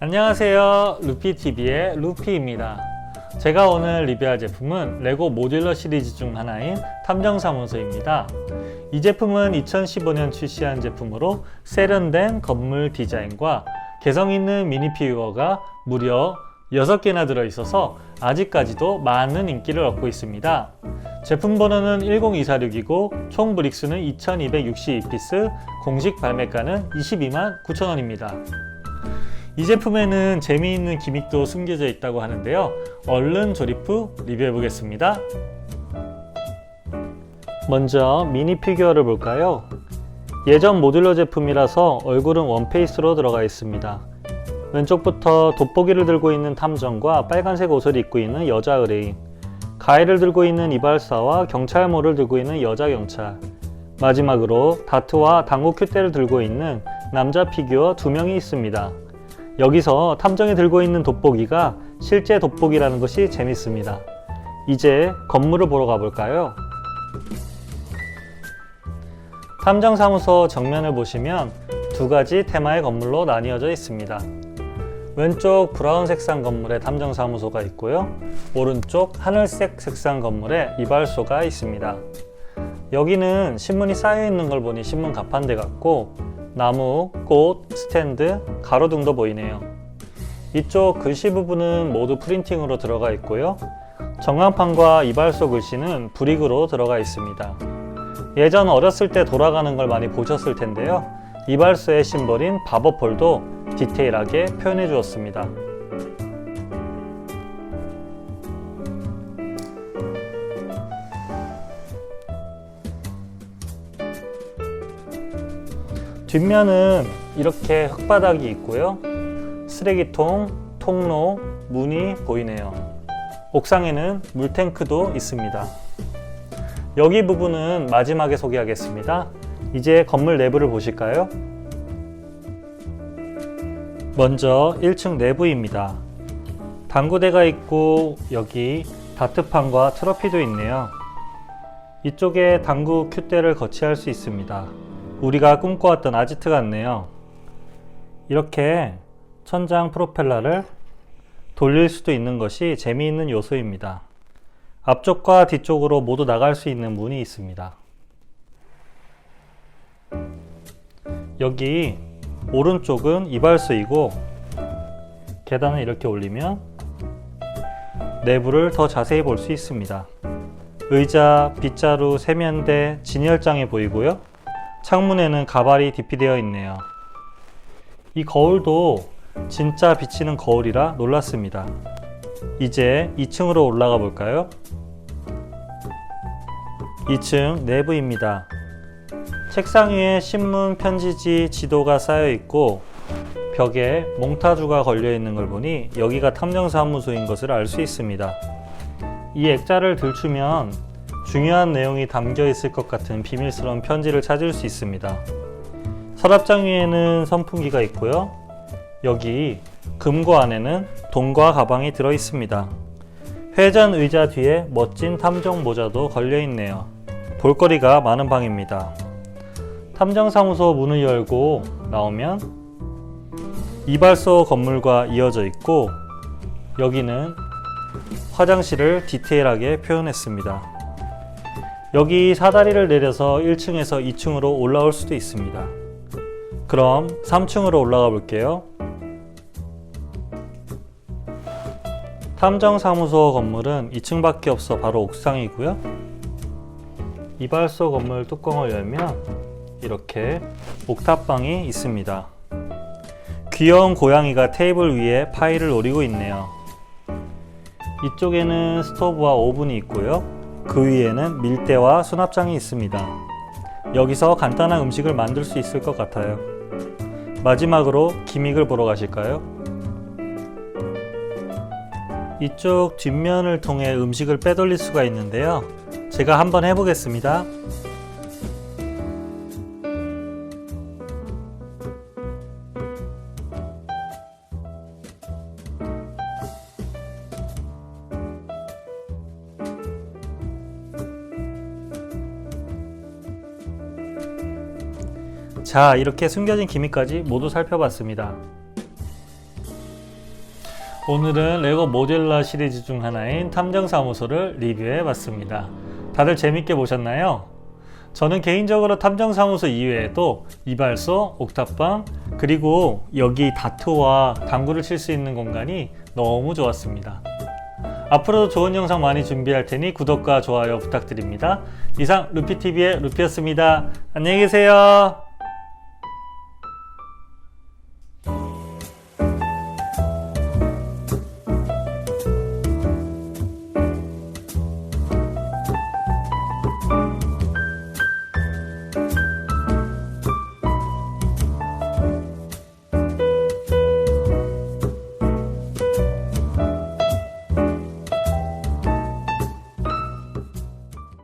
안녕하세요. 루피TV의 루피입니다. 제가 오늘 리뷰할 제품은 레고 모듈러 시리즈 중 하나인 탐정사무소입니다. 이 제품은 2015년 출시한 제품으로 세련된 건물 디자인과 개성 있는 미니 피규어가 무려 6개나 들어있어서 아직까지도 많은 인기를 얻고 있습니다. 제품 번호는 10246이고 총 브릭수는 2262피스, 공식 발매가는 22만 9천원입니다. 이 제품에는 재미있는 기믹도 숨겨져 있다고 하는데요. 얼른 조립 후 리뷰해 보겠습니다. 먼저 미니 피규어를 볼까요? 예전 모듈러 제품이라서 얼굴은 원페이스로 들어가 있습니다. 왼쪽부터 돋보기를 들고 있는 탐정과 빨간색 옷을 입고 있는 여자 의뢰인, 가해를 들고 있는 이발사와 경찰모를 들고 있는 여자 경찰, 마지막으로 다트와 당구 큐대를 들고 있는 남자 피규어 두 명이 있습니다. 여기서 탐정이 들고 있는 돋보기가 실제 돋보기라는 것이 재밌습니다. 이제 건물을 보러 가볼까요? 탐정사무소 정면을 보시면 두 가지 테마의 건물로 나뉘어져 있습니다. 왼쪽 브라운 색상 건물에 탐정사무소가 있고요. 오른쪽 하늘색 색상 건물에 이발소가 있습니다. 여기는 신문이 쌓여 있는 걸 보니 신문 가판대 같고 나무, 꽃, 스탠드, 가로등도 보이네요. 이쪽 글씨 부분은 모두 프린팅으로 들어가 있고요. 전광판과 이발소 글씨는 브릭으로 들어가 있습니다. 예전 어렸을 때 돌아가는 걸 많이 보셨을 텐데요. 이발소의 심벌인 바버폴도 디테일하게 표현해 주었습니다. 뒷면은 이렇게 흙바닥이 있고요. 쓰레기통, 통로, 문이 보이네요. 옥상에는 물탱크도 있습니다. 여기 부분은 마지막에 소개하겠습니다. 이제 건물 내부를 보실까요? 먼저 1층 내부입니다. 당구대가 있고 여기 다트판과 트로피도 있네요. 이쪽에 당구 큐대를 거치할 수 있습니다. 우리가 꿈꿔왔던 아지트 같네요. 이렇게 천장 프로펠러를 돌릴 수도 있는 것이 재미있는 요소입니다. 앞쪽과 뒤쪽으로 모두 나갈 수 있는 문이 있습니다. 여기 오른쪽은 이발소이고 계단을 이렇게 올리면 내부를 더 자세히 볼 수 있습니다. 의자, 빗자루, 세면대, 진열장이 보이고요. 창문에는 가발이 디피되어 있네요. 이 거울도 진짜 비치는 거울이라 놀랐습니다. 이제 2층으로 올라가 볼까요? 2층 내부입니다. 책상 위에 신문, 편지지, 지도가 쌓여 있고 벽에 몽타주가 걸려 있는 걸 보니 여기가 탐정사무소인 것을 알 수 있습니다. 이 액자를 들추면 중요한 내용이 담겨 있을 것 같은 비밀스러운 편지를 찾을 수 있습니다. 서랍장 위에는 선풍기가 있고요. 여기 금고 안에는 돈과 가방이 들어 있습니다. 회전 의자 뒤에 멋진 탐정 모자도 걸려 있네요. 볼거리가 많은 방입니다. 탐정사무소 문을 열고 나오면 이발소 건물과 이어져 있고 여기는 화장실을 디테일하게 표현했습니다. 여기 사다리를 내려서 1층에서 2층으로 올라올 수도 있습니다. 그럼 3층으로 올라가 볼게요. 탐정사무소 건물은 2층밖에 없어 바로 옥상이고요. 이발소 건물 뚜껑을 열면 이렇게 옥탑방이 있습니다. 귀여운 고양이가 테이블 위에 파일을 노리고 있네요. 이쪽에는 스토브와 오븐이 있고요. 그 위에는 밀대와 수납장이 있습니다. 여기서 간단한 음식을 만들 수 있을 것 같아요. 마지막으로 기믹을 보러 가실까요? 이쪽 뒷면을 통해 음식을 빼돌릴 수가 있는데요. 제가 한번 해보겠습니다. 자, 이렇게 숨겨진 기미까지 모두 살펴봤습니다. 오늘은 레고 모듈러 시리즈 중 하나인 탐정사무소를 리뷰해 봤습니다. 다들 재밌게 보셨나요? 저는 개인적으로 탐정사무소 이외에도 이발소, 옥탑방, 그리고 여기 다트와 당구를 칠 수 있는 공간이 너무 좋았습니다. 앞으로도 좋은 영상 많이 준비할 테니 구독과 좋아요 부탁드립니다. 이상 루피TV의 루피였습니다. 안녕히 계세요.